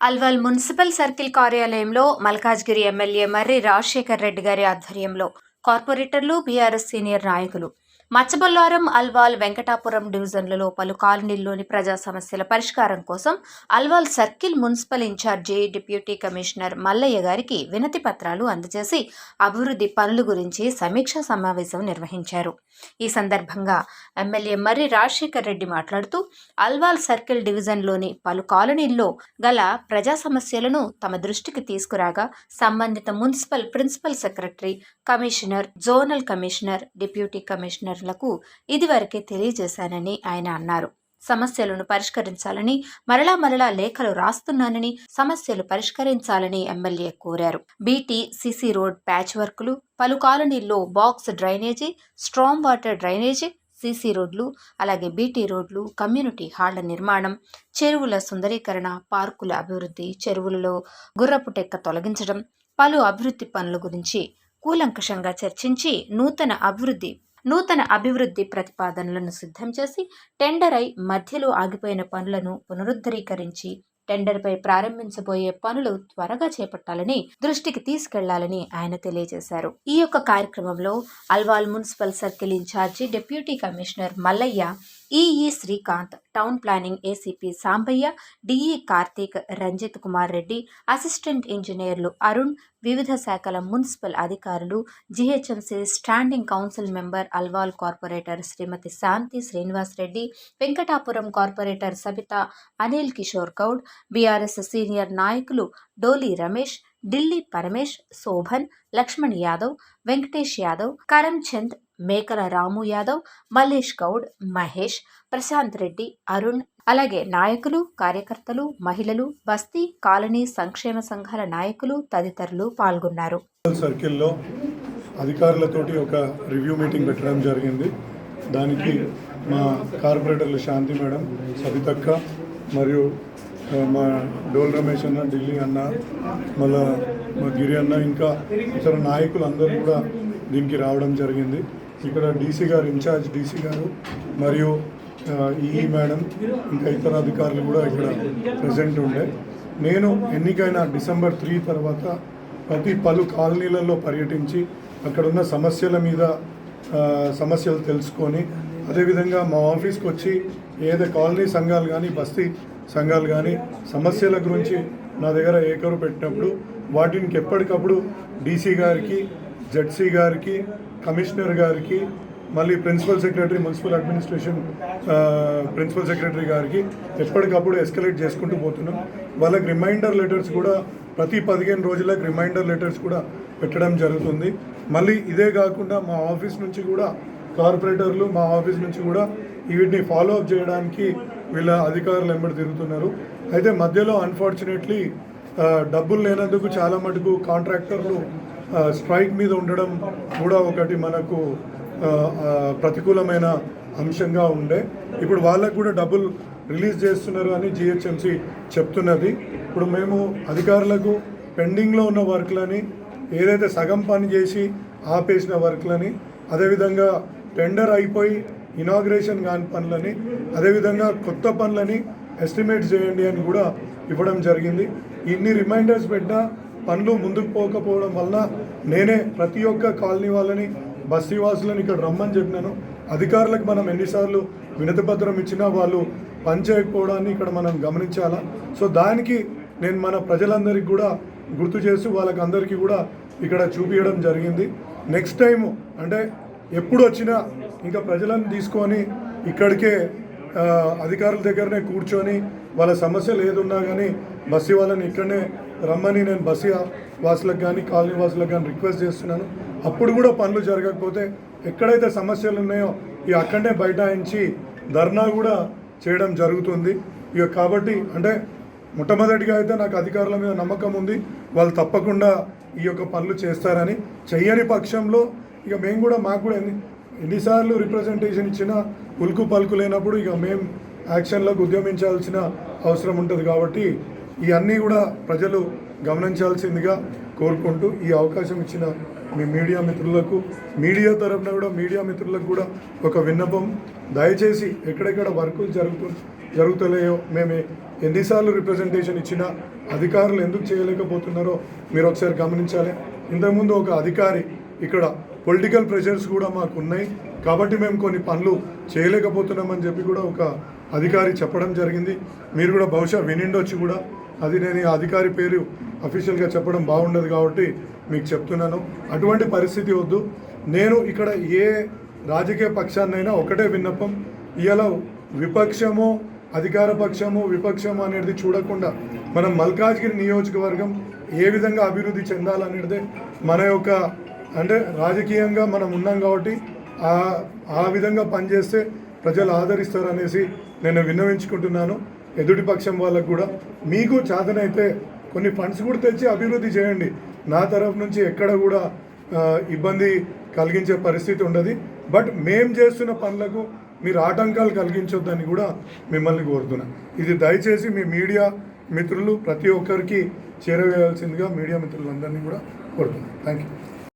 Alwal municipal circle కార్యాలయంలో Malkajgiri MLA Marri Rajasekhar Reddy గారి ఆధ్వర్యంలో కార్పొరేటర్లు బీఆర్ఎస్ సీనియర్ నాయకులు మచ్చబొల్లారం అల్వాల్ వెంకటాపురం డివిజన్లలో పలు కాలనీల్లోని ప్రజా సమస్యల పరిష్కారం కోసం Alwal circle municipal incharge deputy commissioner Mallaiah గారికి వినతి పత్రాలు అందజేసి అభివృద్ధి పనుల గురించి సమీక్షా సమావేశం నిర్వహించారు. ఈ సందర్భంగా ఎమ్మెల్యే మర్రి రాజశేఖర్ రెడ్డి మాట్లాడుతూ అల్వాల్ సర్కిల్ డివిజన్లోని పలు కాలనీల్లో గల ప్రజా సమస్యలను తమ దృష్టికి తీసుకురాగా సంబంధిత municipal principal secretary commissioner zonal commissioner deputy commissioner అధికారులకు ఇదివరకే తెలియజేశానని ఆయన అన్నారు. సమస్యలను పరిష్కరించాలని మరలా మరలా లేఖలు రాస్తున్నానని సమస్యలు పరిష్కరించాలని ఎమ్మెల్యే కోరారు. బీటీ సిసి రోడ్ ప్యాచ్ వర్కులు పలు కాలనీల్లో box drainage storm water drainage CC రోడ్లు అలాగే బీటీ రోడ్లు కమ్యూనిటీ హాళ్ళ నిర్మాణం చెరువుల సుందరీకరణ పార్కుల అభివృద్ధి చెరువులలో గుర్రపు టెక్క తొలగించడం పలు అభివృద్ధి పనుల గురించి కూలంకషంగా చర్చించి నూతన అభివృద్ధి నూతన అభివృద్ధి ప్రతిపాదనలను సిద్ధం చేసి టెండర్ అయి మధ్యలో ఆగిపోయిన పనులను పునరుద్ధరీకరించి టెండర్పై ప్రారంభించబోయే పనులు త్వరగా చేపట్టాలని దృష్టికి తీసుకెళ్ళాలని ఆయన తెలియజేశారు. ఈ యొక్క కార్యక్రమంలో Alwal municipal circle incharge deputy commissioner Mallaiah EE Srikanth town planning ACP Sambaiah DE Karthik Ranjith Kumar Reddy assistant ఇంజనీర్లు అరుణ్ వివిధ శాఖల మున్సిపల్ అధికారులు GHMC standing council member Alwal corporator Srimathi Shanti Srinivas Reddy Venkatapuram corporator Sabitha Anil Kishore Goud BRS senior నాయకులు డోలి రమేష్ ఢిల్లీ పరమేష్ శోభన్ లక్ష్మణ్ యాదవ్ వెంకటేష్ యాదవ్ కరమ్చంద్ మేకల రాము యాదవ్ మల్లేష్ గౌడ్ మహేష్ ప్రశాంత్ రెడ్డి అరుణ్ అలాగే నాయకులు కార్యకర్తలు మహిళలు బస్తీ కాలనీ సంక్షేమ సంఘాల నాయకులు తదితరులు పాల్గొన్నారు. సర్కిల్లో అధికారులతోటి ఒక రివ్యూ మీటింగ్ పెట్టడం జరిగింది. దానికి మా కార్పొరేటర్లు శాంతి మేడం సబితక్క మరియు మా డోల్ రమేష్ అన్న ఢిల్లీ అన్న మళ్ళా మా గిరి అన్న ఇంకా ఇతర నాయకులు అందరూ కూడా దీనికి రావడం జరిగింది. ఇక్కడ డీసీ గారు ఇన్ఛార్జ్ డీసీ గారు మరియు ఈఈ మేడం ఇంకా ఇతర అధికారులు కూడా ఇక్కడ ప్రజెంట్ ఉండే. నేను ఎన్నికైన డిసెంబర్ త్రీ తర్వాత ప్రతి పలు కాలనీలలో పర్యటించి అక్కడ ఉన్న సమస్యల మీద సమస్యలు తెలుసుకొని అదేవిధంగా మా ఆఫీస్కి వచ్చి ఏదో కాలనీ సంఘాలు కానీ బస్తీ సంఘాలు కానీ సమస్యల గురించి నా దగ్గర ఏకరు పెట్టినప్పుడు వాటికి ఎప్పటికప్పుడు డీసీ గారికి జడ్సీ గారికి కమిషనర్ గారికి మళ్ళీ principal secretary municipal administration principal secretary గారికి ఎప్పటికప్పుడు ఎస్కలేట్ చేసుకుంటూ పోతున్నాం. వాళ్ళకి రిమైండర్ లెటర్స్ కూడా ప్రతి పదిహేను రోజులకు రిమైండర్ లెటర్స్ కూడా పెట్టడం జరుగుతుంది. మళ్ళీ ఇదే కాకుండా మా ఆఫీస్ నుంచి కూడా కార్పొరేటర్లు మా ఆఫీస్ నుంచి కూడా వీటిని ఫాలో అప్ చేయడానికి వీళ్ళ అధికారులు ఎంబడి తిరుగుతున్నారు. అయితే మధ్యలో అన్ఫార్చునేట్లీ డబ్బులు లేనందుకు చాలా మటుకు కాంట్రాక్టర్లు స్ట్రైక్ మీద ఉండడం కూడా ఒకటి మనకు ప్రతికూలమైన అంశంగా ఉండే. ఇప్పుడు వాళ్ళకు కూడా డబ్బులు రిలీజ్ చేస్తున్నారు అని జిహెచ్ఎంసి చెప్తున్నది. ఇప్పుడు మేము అధికారులకు పెండింగ్లో ఉన్న వర్క్లని ఏదైతే సగం పని చేసి ఆపేసిన వర్క్లని అదేవిధంగా టెండర్ అయిపోయి ఇనాగ్రేషన్ కాని పనులని అదేవిధంగా కొత్త పనులని ఎస్టిమేట్ చేయండి అని కూడా ఇవ్వడం జరిగింది. ఇన్ని రిమైండర్స్ పెట్టినా పనులు ముందుకు పోకపోవడం వలన నేనే ప్రతి ఒక్క కాలనీ వాళ్ళని బస్తీ వాసులను ఇక్కడ రమ్మని చెప్పినాను. అధికారులకు మనం ఎన్నిసార్లు వినతిపత్రం ఇచ్చినా వాళ్ళు పని చేయకపోవడాన్ని ఇక్కడ మనం గమనించాలా. సో దానికి నేను మన ప్రజలందరికీ కూడా గుర్తు చేస్తూ వాళ్ళకి అందరికీ కూడా ఇక్కడ చూపించడం జరిగింది. నెక్స్ట్ టైం అంటే ఎప్పుడు వచ్చినా ఇంకా ప్రజలను తీసుకొని ఇక్కడికే అధికారుల దగ్గరనే కూర్చొని వాళ్ళ సమస్యలు ఏదున్నా కానీ బస్సు వాళ్ళని ఇక్కడనే రమ్మని నేను బస్సు వాసులకు కానీ కాలనీ వాసులకు కానీ రిక్వెస్ట్ చేస్తున్నాను. అప్పుడు కూడా పనులు జరగకపోతే ఎక్కడైతే సమస్యలు ఉన్నాయో ఇక అక్కడనే బైఠాయించి ధర్నా కూడా చేయడం జరుగుతుంది. ఇక కాబట్టి అంటే మొట్టమొదటిగా అయితే నాకు అధికారుల మీద నమ్మకం ఉంది. వాళ్ళు తప్పకుండా ఈ యొక్క పనులు చేస్తారని చెయ్యని పక్షంలో ఇక మేము కూడా మాకు కూడా ఎన్ని ఎన్నిసార్లు రిప్రజెంటేషన్ ఇచ్చినా ఉల్కు పలుకు లేనప్పుడు ఇక మేము యాక్షన్లకు ఉద్యమించాల్సిన అవసరం ఉంటుంది కాబట్టి ఇవన్నీ కూడా ప్రజలు గమనించాల్సిందిగా కోరుకుంటూ ఈ అవకాశం ఇచ్చిన మీ మీడియా మిత్రులకు మీడియా తరఫున కూడా మీడియా మిత్రులకు కూడా ఒక విన్నపం. దయచేసి ఎక్కడెక్కడ వర్కులు జరుగుతు జరుగుతలేయో మేము ఎన్నిసార్లు రిప్రజెంటేషన్ ఇచ్చినా అధికారులు ఎందుకు చేయలేకపోతున్నారో మీరు ఒకసారి గమనించాలి. ఇంతకుముందు ఒక అధికారి ఇక్కడ పొలిటికల్ ప్రెషర్స్ కూడా మాకు ఉన్నాయి కాబట్టి మేము కొన్ని పనులు చేయలేకపోతున్నామని చెప్పి కూడా ఒక అధికారి చెప్పడం జరిగింది. మీరు కూడా బహుశా వినిండొచ్చు కూడా. అది నేను ఈ అధికారి పేరు అఫీషియల్గా చెప్పడం బాగుండదు కాబట్టి మీకు చెప్తున్నాను. అటువంటి పరిస్థితి వద్దు. నేను ఇక్కడ ఏ రాజకీయ పక్షాన్నైనా ఒకటే విన్నపం. ఇవాళ విపక్షము అధికార పక్షము విపక్షము అనేది చూడకుండా మనం మల్కాజ్గిరి నియోజకవర్గం ఏ విధంగా అభివృద్ధి చెందాలనేది మన యొక్క అంటే రాజకీయంగా మనం ఉన్నాం కాబట్టి ఆ ఆ విధంగా పనిచేస్తే ప్రజలు ఆదరిస్తారు అనేసి నేను విన్నవించుకుంటున్నాను. ఎదుటి పక్షం వాళ్ళకు కూడా మీకు చేతనైతే కొన్ని ఫండ్స్ కూడా తెచ్చి అభివృద్ధి చేయండి. నా తరఫు నుంచి ఎక్కడ కూడా ఇబ్బంది కలిగించే పరిస్థితి ఉండదు. బట్ మేం చేస్తున్న పనులకు మీరు ఆటంకాలు కలిగించొద్దని కూడా మిమ్మల్ని కోరుతున్నా. ఇది దయచేసి మీ మీడియా మిత్రులు ప్రతి ఒక్కరికి చేరవేయాల్సిందిగా మీడియా మిత్రులందరినీ కూడా కోరుతున్నాను థ్యాంక్ యూ